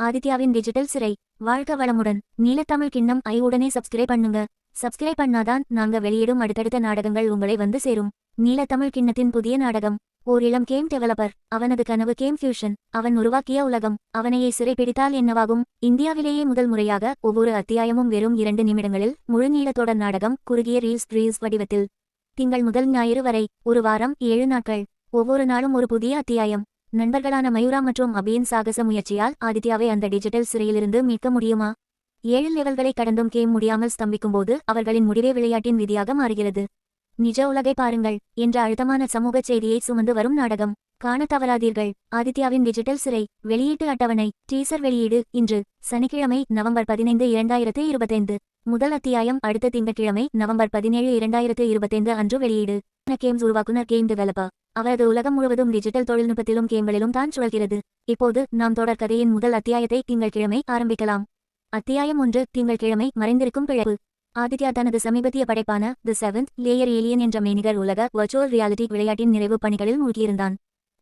ஆதித்யாவின் digital சிறை. வாழ்க வளமுடன். நீலத்தமிழ் கிண்ணம் ஐ உடனே சப்ஸ்கிரைப் பண்ணுங்க. சப்ஸ்கிரைப் பண்ணாதான் நாங்க வெளியிடும் அடுத்தடுத்த நாடகங்கள் உங்களை வந்து சேரும். நீலத்தமிழ் கிண்ணத்தின் புதிய நாடகம். ஓர் இளம் கேம் டெவலப்பர் அவனது கனவு கேம் ஃபியூஷன் அவன் உருவாக்கிய உலகம். அவனையே சிறைப்பிடித்தால் என்னவாகும்? இந்தியாவிலேயே முதல் முறையாக ஒவ்வொரு அத்தியாயமும் வெறும் இரண்டு நிமிடங்களில் முழுநீள தொடர் நாடகம் குறுகிய ரீல்ஸ் ரீல்ஸ் வடிவத்தில். திங்கள் முதல் ஞாயிறு வரை ஒரு வாரம் ஏழு நாட்கள். ஒவ்வொரு நாளும் ஒரு புதிய அத்தியாயம். நண்பர்களான மயூரா மற்றும் அபியின் சாகச முயற்சியால் ஆதித்யாவை அந்த டிஜிட்டல் சிறையிலிருந்து மீட்க முடியுமா? ஏழு லெவல்களை கடந்தும் கேம் முடியாமல் ஸ்தம்பிக்கும்போது அவர்களின் முடிவே விளையாட்டின் விதியாக மாறுகிறது. நிஜ உலகை பாருங்கள் என்ற அழுத்தமான சமூக செய்தியை சுமந்து வரும் நாடகம். காண தவறாதீர்கள். ஆதித்யாவின் டிஜிட்டல் சிறை வெளியீட்டு அட்டவணை டீசர் வெளியீடு இன்று சனிக்கிழமை நவம்பர் பதினைந்து இரண்டாயிரத்து இருபத்தைந்து. முதல் அத்தியாயம் அடுத்த திங்கட்கிழமை நவம்பர் பதினேழு இரண்டாயிரத்து இருபத்தைந்து அன்று வெளியீடு. கேம்ஸ் உருவாக்குனர் கேம் டெவலப்பர் அவரது உலகம் முழுவதும் டிஜிட்டல் தொழில்நுட்பத்திலும் கேம்களிலும் தான் சுழல்கிறது. இப்போது நாம் தொடர் கதையின் முதல் அத்தியாயத்தை திங்கட்கிழமை ஆரம்பிக்கலாம். அத்தியாயம் ஒன்று திங்கட்கிழமை மறைந்திருக்கும் பிழப்பு. ஆதித்யா தனது சமீபத்திய படைப்பான தி செவன்த் லேயர் ஏலியன் என்ற மெய்நிகர் உலக வர்ச்சுவல் ரியாலிட்டி விளையாட்டின் நிறைவு பணிகளில் மூழ்கியிருந்தான்.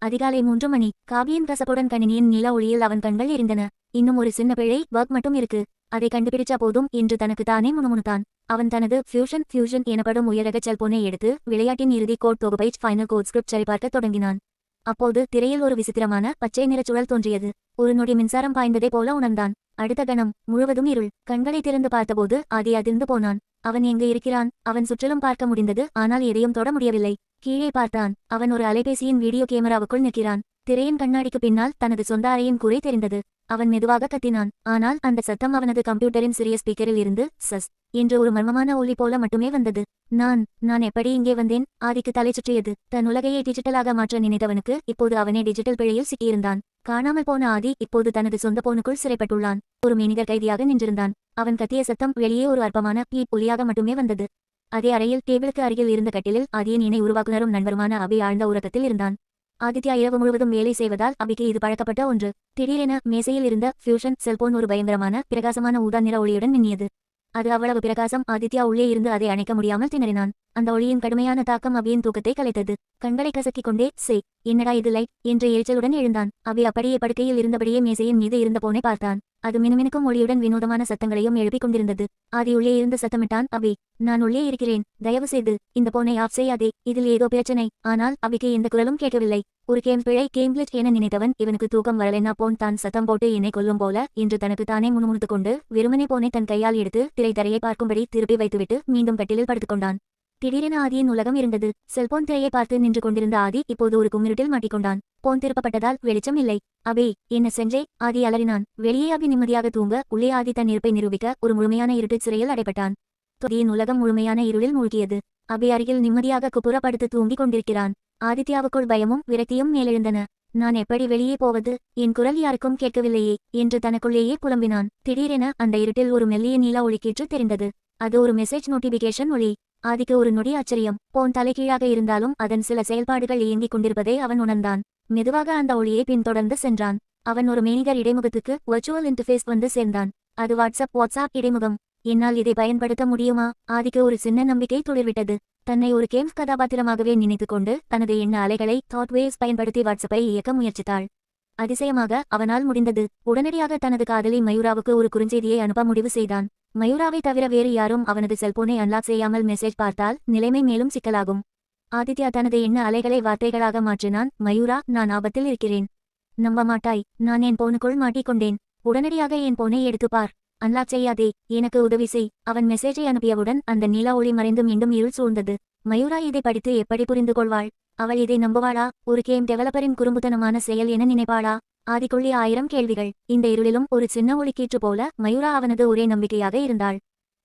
அதிகாலை மூன்று மணி காவியின் கசப்புடன் கணினியின் நில ஒளியில் அவன் கண்கள் எரிந்தன. இன்னும் ஒரு சின்ன பிழை ஒர்க் மட்டும் இருக்கு. அதை கண்டுபிடிச்சா போதும் என்று தனக்கு தானே முணுமுணுத்தான். அவன் தனது ஃபியூஷன் ஃபியூஷன் எனப்படும் உயரக செல்போனை எடுத்து விளையாட்டின் இறுதி கோட் தொகுப்பை ஃபைனல் கோட் ஸ்கிரிப்ட் சரிபார்க்க தொடங்கினான். அப்போது திரையில் ஒரு விசித்திரமான பச்சை நிறச் சுழல் தோன்றியது. ஒரு நொடி மின்சாரம் பாய்ந்ததை போல உணர்ந்தான். அடுத்த கணம் முழுவதும் இருள். கண்களை திறந்து பார்த்தபோது ஆதி அதிர்ந்து போனான். அவன் எங்கு இருக்கிறான்? அவன் சுற்றிலும் பார்க்க முடிந்தது. ஆனால் எதையும் தொட முடியவில்லை. கீழே பார்த்தான். அவன் ஒரு அலைபேசியின் வீடியோ கேமராவுக்குள் நிற்கிறான். திரையின் கண்ணாடிக்கு பின்னால் தனது சொந்த அறையின் குறை தெரிந்தது. அவன் மெதுவாக கத்தினான். ஆனால் அந்த சத்தம் அவனது கம்ப்யூட்டரின் சிறிய ஸ்பீக்கரில் இருந்து சஸ் என்று ஒரு மர்மமான ஒளி போல மட்டுமே வந்தது. நான் நான் எப்படி இங்கே வந்தேன்? ஆதிக்கு தலை சுற்றியது. தன் உலகையை டிஜிட்டலாக மாற்ற நினைத்தவனுக்கு இப்போது அவனே டிஜிட்டல் பிழையில் சிக்கியிருந்தான். காணாமல் போன ஆதி இப்போது தனது சொந்த போனுக்குள் சிறைப்பட்டுள்ளான். ஒரு மெய்நிகர் கைதியாக நின்றிருந்தான். அவன் கத்திய சத்தம் வெளியே ஒரு அற்பமான பீ ஒலியாக மட்டுமே வந்தது. அதே அறையில் டேபிளுக்கு அருகில் இருந்த கட்டிலில் ஆதியின் இணை உருவாக்குனரும் நண்பருமான அபி ஆழ்ந்த உறக்கத்தில் இருந்தான். ஆதித்யா இரவு முழுவதும் வேலை செய்வதால் அபிக்கு இது பழக்கப்பட்ட ஒன்று. திடீரென மேசையில் இருந்த ஃபியூஷன் செல்போன் ஒரு பயங்கரமான பிரகாசமான ஊதா நிற ஒளியுடன் மின்னியது. அது அவ்வளவு பிரகாசம் ஆதித்யா உள்ளே இருந்து அதை அணைக்க முடியாமல் திணறினான். அந்த ஒளியின் கடுமையான தாக்கம் அபியின் தூக்கத்தை கலைத்தது. கண்களை கசக்கிக் கொண்டே சே என்னடா இது லைட்? என்ற எரிச்சலுடன் எழுந்தான். அபி அப்படியே படுக்கையில் இருந்தபடியே மேசையின் மீது இருந்த போனை பார்த்தான். அது மினுமினுக்கும் ஒளியுடன் வினோதமான சத்தங்களையும் எழுப்பிக் கொண்டிருந்தது. ஆதி உள்ளே இருந்து சத்தமிட்டான் அபி நான் உள்ளே இருக்கிறேன். தயவு செய்து இந்த போனை ஆஃப் செய்யாதே. இதில் ஏதோ பிரச்சனை. ஆனால் அபிக்கு எந்த குரலும் கேட்கவில்லை. ஒரு கேம் பிழை கேம்பிளிட் என நினைத்தவன் இவனுக்கு தூக்கம் வரலென்னா போன் தான் சத்தம் போட்டு என்னை கொல்லும் போல என்று தனக்கு தானே முணுமுணுத்து கொண்டு வெறுமனே போனை தன் கையால் எடுத்து திரைத்தரையை பார்க்கும்படி திருப்பி வைத்துவிட்டு மீண்டும் கட்டிலில் படுத்துக்கொண்டான் திடீரென ஆதியின் உலகம் இருந்தது. செல்போன் திரையை பார்த்து நின்று கொண்டிருந்த ஆதி இப்போது ஒரு குமிருட்டில் மாட்டிக்கொண்டான். போன் திருப்பப்பட்டதால் வெளிச்சம் இல்லை. அபே என்ன செஞ்சே ஆதி அலறினான். வெளியே அபி நிம்மதியாக தூங்க உள்ளே ஆதி தன் இருப்பை நிரூபிக்க ஒரு முழுமையான இருட்டு சிறையில் அடைப்பட்டான் தொதியின் உலகம் முழுமையான இருளில் மூழ்கியது. அபி அருகில் நிம்மதியாக குப்புறப்படுத்து தூங்கிக் கொண்டிருக்கிறான். ஆதித்யாவுக்குள் பயமும் விரக்தியும் மேலெழுந்தன. நான் எப்படி வெளியே போவது? என் குரல் யாருக்கும் கேட்கவில்லையே என்று தனக்குள்ளேயே புலம்பினான். திடீரென அந்த இருட்டில் ஒரு மெல்லிய நீலா ஒளிக்கீற்று தெரிந்தது. அது ஒரு மெசேஜ் நோட்டிபிகேஷன் ஒளி ஆதிக்கு ஒரு நொடி ஆச்சரியம். போன் தலைகீழாக இருந்தாலும் அதன் சில செயல்பாடுகள் இயங்கிக் கொண்டிருப்பதை அவன் உணர்ந்தான். மெதுவாக அந்த ஒளியை பின்தொடர்ந்து சென்றான். அவன் ஒரு மெய்நிகர் இடைமுகத்துக்கு வர்ச்சுவல் இன்டர்ஃபேஸ் வந்து சேர்ந்தான். அது வாட்ஸ்அப் வாட்ஸ்அப் இடைமுகம். என்னால் இதை பயன்படுத்த முடியுமா? ஆதிக்கு ஒரு சின்ன நம்பிக்கை துளிர்விட்டது. தன்னை ஒரு கேம்ஸ் கதாபாத்திரமாகவே நினைத்துக்கொண்டு தனது எண்ண அலைகளை தாட் வேவ்ஸ் பயன்படுத்தி வாட்ஸ்அப்பை இயக்க முயற்சித்தாள். அதிசயமாக அவனால் முடிந்தது. உடனடியாக தனது காதலி மயூராவுக்கு ஒரு குறுஞ்செய்தியை அனுப்ப முடிவு செய்தான். மயூராவை தவிர வேறு யாரும் அவனது செல்போனை அன்லாக் செய்யாமல் மெசேஜ் பார்த்தால் நிலைமை மேலும் சிக்கலாகும். ஆதித்யா தனது எண்ண அலைகளை வார்த்தைகளாக மாற்றினான். மயூரா நான் ஆபத்தில் இருக்கிறேன். நம்ப மாட்டாய். நான் என் போனுக்குள் மாட்டிக்கொண்டேன். உடனடியாக என் போனை எடுத்துப்பார் அன்லாக் செய்யாதே. எனக்கு உதவி செய். அவன் மெசேஜை அனுப்பியவுடன் அந்த நிலா ஒளி மறைந்து மீண்டும் இருள் சூழ்ந்தது. மயூரா இதை படித்து எப்படி புரிந்து கொள்வாள் அவள் இதை நம்புவாளா? ஒரு கேம் டெவலப்பரின் குறும்புத்தனமான செயல் என நினைப்பாளா? ஆதிக்குள்ளி ஆயிரம் கேள்விகள். இந்த இருளிலும் ஒரு சின்ன ஒளிக்கீற்று போல மயூரா அவனது ஒரே நம்பிக்கையாக இருந்தாள்.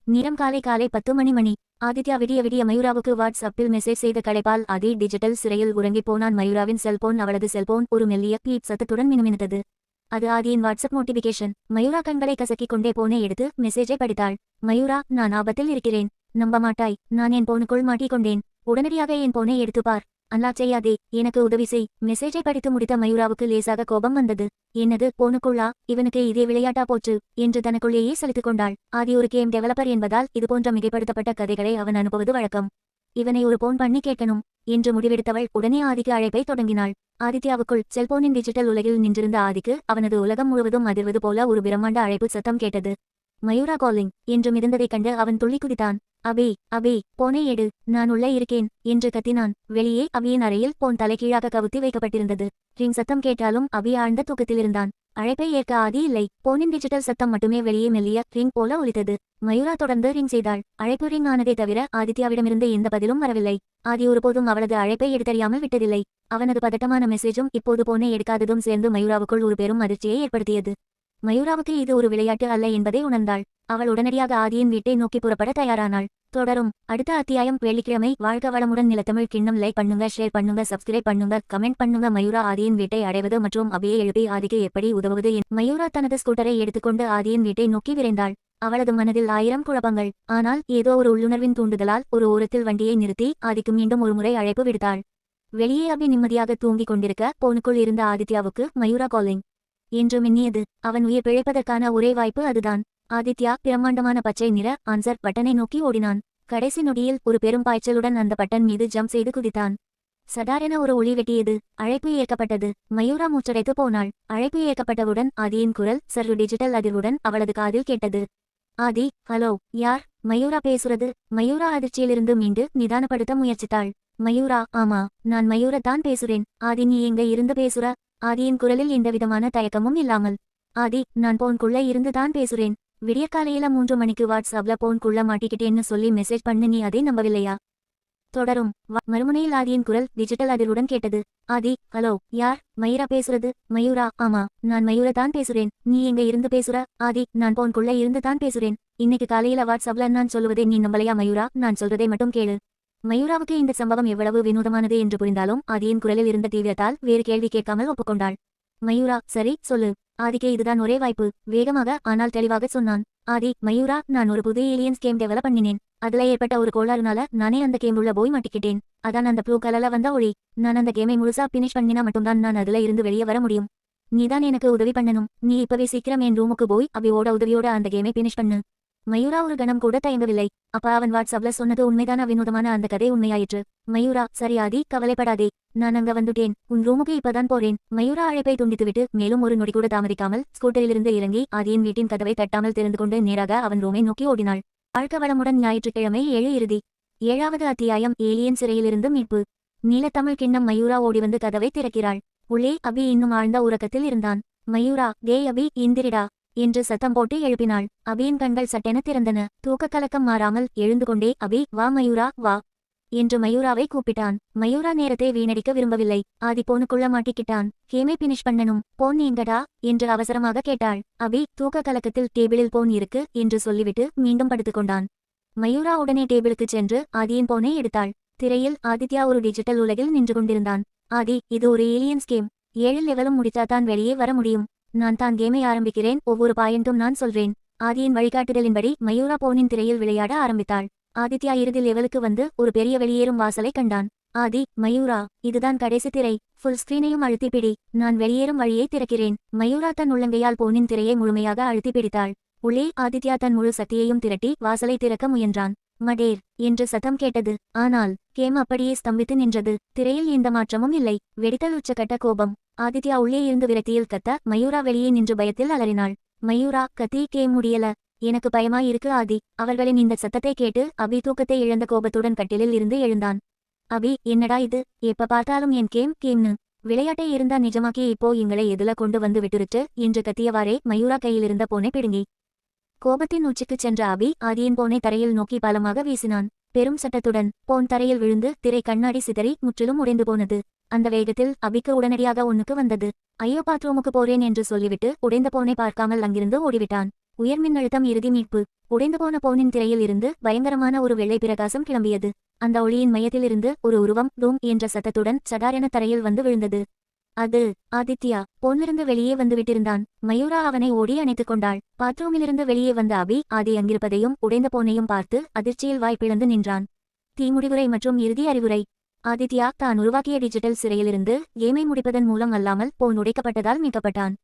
நிறம் காலை காலை பத்து மணி மணி. ஆதித்யா விடிய விடிய மயூராவுக்கு வாட்ஸ்அப்பில் மெசேஜ் செய்த கடைப்பால் அதே டிஜிட்டல் சிறையில் உறங்கிப் போனான் மயூராவின் செல்போன். அவளது செல்போன் ஒரு மெல்லிய பீப் சத்தத்துடன் மினுமினுத்தது. அது ஆதியின் வாட்ஸ்அப் நோட்டிபிகேஷன் மயூரா கண்களை கசக்கிக் கொண்டே போனை எடுத்து மெசேஜை படித்தாள். மயூரா நான் ஆபத்தில் இருக்கிறேன். நம்ப மாட்டாய். நான் என் போனுக்குள் மாட்டிக்கொண்டேன். உடனடியாக என் போனை எடுத்துப்பார் அல்லா செய்யாதே எனக்கு உதவி செய். மெசேஜை படித்து முடித்த மயூராவுக்கு லேசாக கோபம் வந்தது. என்னது போனுக்குள்ளா இவனுக்கு இதே விளையாட்டா போச்சு? என்று தனக்குள்ளேயே செலுத்திக் கொண்டாள். ஆதி ஒரு கேம் டெவலப்பர் என்பதால் இதுபோன்ற மிகைப்படுத்தப்பட்ட கதைகளை அவன் அனுப்புவது வழக்கம். இவனை ஒரு போன் பண்ணி கேட்கணும் என்று முடிவெடுத்தவள் உடனே ஆதிக்கு அழைப்பை தொடங்கினாள். ஆதித்யாவுக்குள் செல்போனின் டிஜிட்டல் உலகில் நின்றிருந்த ஆதிக்கு அவனது உலகம் முழுவதும் அதிர்வது போல ஒரு பிரம்மாண்ட அழைப்பு சத்தம் கேட்டது. மயூரா காலிங் என்று மிதந்ததைக் கண்டு அவன் துள்ளி குதித்தான். அபி அபி போனை எடு நான் உள்ளே இருக்கேன் என்று கத்தினான். வெளியே அபியின் அறையில் போன் தலைகீழாக கவுத்தி வைக்கப்பட்டிருந்தது. ரிங் சத்தம் கேட்டாலும் அபி ஆழ்ந்த தூக்கத்தில் இருந்தான். அழைப்பை ஏற்க ஆதி இல்லை. போனின் டிஜிட்டல் சத்தம் மட்டுமே வெளியே மெல்லிய ரிங் போல ஒலித்தது. மயூரா தொடர்ந்து ரிங் செய்தாள். அழைப்பு ரிங் ஆனதே தவிர ஆதித்யாவிடமிருந்து எந்த பதிலும் வரவில்லை. ஆதி ஒருபோதும் அவளது அழைப்பை எடுத்தறியாமல் விட்டதில்லை. அவனது பதட்டமான மெசேஜும் இப்போது போனை எடுக்காததும் சேர்ந்து மயூராவுக்குள் ஒரு பெரும் அதிர்ச்சியை ஏற்படுத்தியது. மயூராவுக்கு இது ஒரு விளையாட்டு அல்ல என்பதை உணர்ந்தாள். அவள் உடனடியாக ஆதியின் வீட்டை நோக்கி புறப்பட தயாரானாள். தொடரும். அடுத்த அத்தியாயம் வெள்ளிக்கிழமை. வாழ்க வளமுடன் நிலத்தமிழ் கிண்ணம். லைக் பண்ணுங்க ஷேர் பண்ணுங்க சப்ஸ்கிரைப் பண்ணுங்க கமெண்ட் பண்ணுங்க. மயூரா ஆதியின் வீட்டை அடைவது மற்றும் அபியை எழுப்பி ஆதிக்கு எப்படி உதவுவது என். மயூரா தனது ஸ்கூட்டரை எடுத்துக்கொண்டு ஆதியின் வீட்டை நோக்கி விரைந்தாள். அவளது மனதில் ஆயிரம் குழப்பங்கள். ஆனால் ஏதோ ஒரு உள்ளுணர்வின் தூண்டுதலால் ஒரு ஓரத்தில் வண்டியை நிறுத்தி ஆதிக்கு மீண்டும் ஒருமுறை அழைப்பு விடுத்தாள். வெளியே அபி நிம்மதியாக தூங்கிக் கொண்டிருக்க போனுக்குள் இருந்த ஆதித்யாவுக்கு மயூரா காலிங் என்று மின்னியது. அவன் உயிர் பிழைப்பதற்கான ஒரே வாய்ப்பு அதுதான். ஆதித்யா பிரம்மாண்டமான பச்சை நிற ஆன்சர் பட்டனை நோக்கி ஓடினான். கடைசி நொடியில் ஒரு பெரும் பாய்ச்சலுடன் அந்த பட்டன் மீது ஜம்ப் செய்து குதித்தான். சடாரென ஒரு ஒளி வெட்டியது. அழைப்பு இயக்கப்பட்டது மயூரா மூச்சடைத்து போனாள். அழைப்பு இயக்கப்பட்டவுடன் ஆதியின் குரல் சற்று டிஜிட்டல் அதிர்வுடன் அவளது காதில் கேட்டது. ஆதி ஹலோ யார் மயூரா பேசுறது. மயூரா அதிர்ச்சியிலிருந்து மீண்டு நிதானப்படுத்த முயற்சித்தாள். மயூரா ஆமா நான் மயூரா தான் பேசுறேன். ஆதி நீ எங்க இருந்து பேசுற ஆதியின் குரலில் எந்தவிதமான தயக்கமும் இல்லாமல். ஆதி நான் போன்குள்ள இருந்து தான் பேசுறேன். விடியக்காலையில மூன்று மணிக்கு வாட்ஸ்அப்ல போன்குள்ள மாட்டிக்கிட்டேன்னு சொல்லி மெசேஜ் பண்ணு நீ அதை நம்பவில்லையா? தொடரும். மறுமுனையில் ஆதியின் குரல் டிஜிட்டல் அதிர்வுடன் கேட்டது. ஆதி ஹலோ யார்? மயூரா பேசுறது? மயூரா? ஆமா நான் மயூரா தான் பேசுறேன். நீ எங்க இருந்து பேசுற? ஆதி நான் போன்குள்ள இருந்து தான் பேசுறேன். இன்னைக்கு காலையில வாட்ஸ்அப்ல நான் சொல்லுவதை நீ நம்பலையா மயூரா? நான் சொல்றதை மட்டும் கேளு. மயூராவுக்கு இந்த சம்பவம் எவ்வளவு வினோதமானது என்று புரிந்தாலும் ஆதியின் குரலில் இருந்த தீவிரத்தால் வேறு கேள்வி கேட்காமல் ஒப்புக்கொண்டாள். மயூரா சரி சொல்லு. ஆதிக்கே இதுதான் ஒரே வாய்ப்பு. வேகமாக ஆனால் தெளிவாக சொன்னான். ஆதி மயூரா நான் ஒரு புது ஏலியன்ஸ் கேம் டெவலப் பண்ணினேன். அதுல ஏற்பட்ட ஒரு கோளாறுனால நானே அந்த கேம் உள்ள போய் மாட்டிக்கிட்டேன். அதான் அந்த ப்ளூ கலர்ல வந்த ஒளி. நான் அந்த கேமை முழுசா பினிஷ் பண்ணினா மட்டும்தான் நான் அதுல இருந்து வெளியே வர முடியும். நீதான் எனக்கு உதவி பண்ணணும். நீ இப்பவே சீக்கிரம் என் ரூமுக்கு போய் அவையோட உதவியோட அந்த கேமை பினிஷ் பண்ணு. மயூரா ஒரு கணம் கூட தயங்கவில்லை. அப்ப அவன் வாட்ஸ்அப்ல சொன்னது உண்மைதான வினோதமான அந்த கதை உண்மையாயிற்று. மயூரா சரி ஆதி கவலைப்படாதே. நான் அங்க வந்துட்டேன். உன் ரூமுக்கு இப்பதான் போறேன். மயூரா அழைப்பை துண்டித்துவிட்டு மேலும் ஒரு நொடி கூட தாமதிக்காமல் ஸ்கூட்டரிலிருந்து இறங்கி ஆதியின் வீட்டின் கதவை தட்டாமல் திறந்து கொண்டு நேராக அவன் ரூமை நோக்கி ஓடினாள். வாழ்க்க வளமுடன் ஞாயிற்றுக்கிழமை ஏழு இறுதி. ஏழாவது அத்தியாயம் ஏலியன் சிறையிலிருந்து மீட்பு. நீலத்தமிழ் கிண்ணம் மயூரா ஓடி வந்து கதவை திறக்கிறாள். உள்ளே அபி இன்னும் ஆழ்ந்த உறக்கத்தில் இருந்தான். மயூரா டேய் அபி இந்திரிடா என்று சத்தம் போட்டு எழுப்பினாள். அபியின் கண்கள் சட்டென திறந்தன. தூக்க கலக்கம் மாறாமல் எழுந்து கொண்டே அபி வா மயூரா வா என்று மயூராவை கூப்பிட்டான். மயூரா நேரத்தை வீணடிக்க விரும்பவில்லை. ஆதி போனுக்குள்ள மாட்டிக்கிட்டான். கேமே பினிஷ் பண்ணனும் போன் எங்கடா என்று அவசரமாக கேட்டாள். அபி தூக்க கலக்கத்தில் டேபிளில் போன் இருக்கு என்று சொல்லிவிட்டு மீண்டும் படுத்துக்கொண்டான் மயூரா உடனே டேபிளுக்கு சென்று ஆதியின் போனை எடுத்தாள். திரையில் ஆதித்யா ஒரு டிஜிட்டல் உலகில் நின்று கொண்டிருந்தான். ஆதி இது ஒரு ஏலியன்ஸ் கேம். ஏழு லெவலும் முடித்தாதான் வெளியே வர முடியும். நான் தான் கேமை ஆரம்பிக்கிறேன் ஒவ்வொரு பாயிண்டும் நான் சொல்றேன். ஆதியின் வழிகாட்டுதலின்படி மயூரா போனின் திரையில் விளையாட ஆரம்பித்தாள். ஆதித்யா இறுதி லெவலுக்கு வந்து ஒரு பெரிய வெளியேறும் வாசலை கண்டான். ஆதி மயூரா இதுதான் கடைசி திரை. ஃபுல் ஸ்கிரீனையும் அழுத்தி பிடி. நான் வெளியேறும் வழியை திறக்கிறேன். மயூரா தன் உள்ளங்கையால் போனின் திரையை முழுமையாக அழுத்தி பிடித்தாள். உள்ளே ஆதித்யா தன் முழு சக்தியையும் திரட்டி வாசலை திறக்க முயன்றான். மடேர் என்று சத்தம் கேட்டது. ஆனால் கேம் அப்படியே ஸ்தம்பித்து நின்றது. திரையில் எந்த மாற்றமும் இல்லை. வெடித்தல் உச்சக்கட்ட கோபம். ஆதித்யா உள்ளே இருந்து விரக்தியில் கத்த மயூரா வெளியே நின்று பயத்தில் அலறினாள். மயூரா கத்தி கேம் முடியல. எனக்கு பயமா இருக்கு ஆதி. அவர்களின் இந்த சத்தத்தை கேட்டு அபி தூக்கத்தை இழந்த கோபத்துடன் கட்டிலில் இருந்து எழுந்தான். அபி என்னடா இது? எப்ப பார்த்தாலும் என் கேம் கேம்னு விளையாட்டை இருந்தா நிஜமாக்கி இப்போ எங்களை எதுல கொண்டு வந்து விட்டுருச்சு? என்று கத்தியவாறே மயூரா கையிலிருந்த போனை பிடுங்கி. கோபத்தின் உச்சிக்குச் சென்ற அபி ஆதியின் போனை தரையில் நோக்கி பலமாக வீசினான். பெரும் சட்டத்துடன் போன் தரையில் விழுந்து திரை கண்ணாடி சிதறி முற்றிலும் உடைந்து போனது. அந்த வேகத்தில் அபிக்கு உடனடியாக ஒன்னுக்கு வந்தது. ஐயோ பாத்ரூமுக்கு போறேன் என்று சொல்லிவிட்டு உடைந்த போனை பார்க்காமல் அங்கிருந்து ஓடிவிட்டான். உயர் மின்னழுத்தம் இறுதி மீட்பு. உடைந்து போன போனின் திரையில் இருந்து பயங்கரமான ஒரு வெள்ளை பிரகாசம் கிளம்பியது. அந்த ஒளியின் மையத்திலிருந்து ஒரு உருவம் ரூம் என்ற சத்தத்துடன் சடாரென தரையில் வந்து விழுந்தது. அது ஆதித்யா போனிலிருந்து வெளியே வந்து விட்டிருந்தான். மயூரா அவனை ஓடி அணைத்துக் கொண்டாள். பாத்ரூமிலிருந்து வெளியே வந்த அபி ஆதி அங்கிருப்பதையும் உடைந்த போனையும் பார்த்து அதிர்ச்சியில் வாய்ப்பிழந்து நின்றான். தீமுடிவுரை மற்றும் இறுதி அறிவுரை. ஆதித்யா தான் உருவாக்கிய டிஜிட்டல் சிறையிலிருந்து கேமை முடிப்பதன் மூலம் அல்லாமல் போன் உடைக்கப்பட்டதால் மீட்கப்பட்டான்.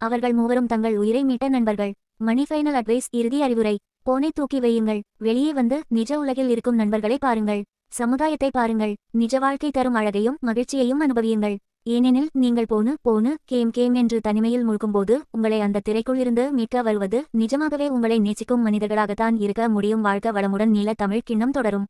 அவர்கள் மூவரும் தங்கள் உயிரை மீட்ட நண்பர்கள். மணி ஃபைனல் அட்வைஸ் இறுதி அறிவுரை. போனை தூக்கி வையுங்கள். வெளியே வந்து நிஜ உலகில் இருக்கும் நண்பர்களை பாருங்கள். சமுதாயத்தை பாருங்கள். நிஜ வாழ்க்கை தரும் அழகையும் மகிழ்ச்சியையும் அனுபவியுங்கள். ஏனெனில் நீங்கள் போனு போனு கேம் கேம் என்று தனிமையில் முழுக்கும்போது உங்களை அந்த திரைக்குள் இருந்து மீட்க வருவது நிஜமாகவே உங்களை நேசிக்கும் மனிதர்களாகத்தான் இருக்க முடியும். வாழ்க்க வளமுடன் நீள தமிழ் கிண்ணம் தொடரும்.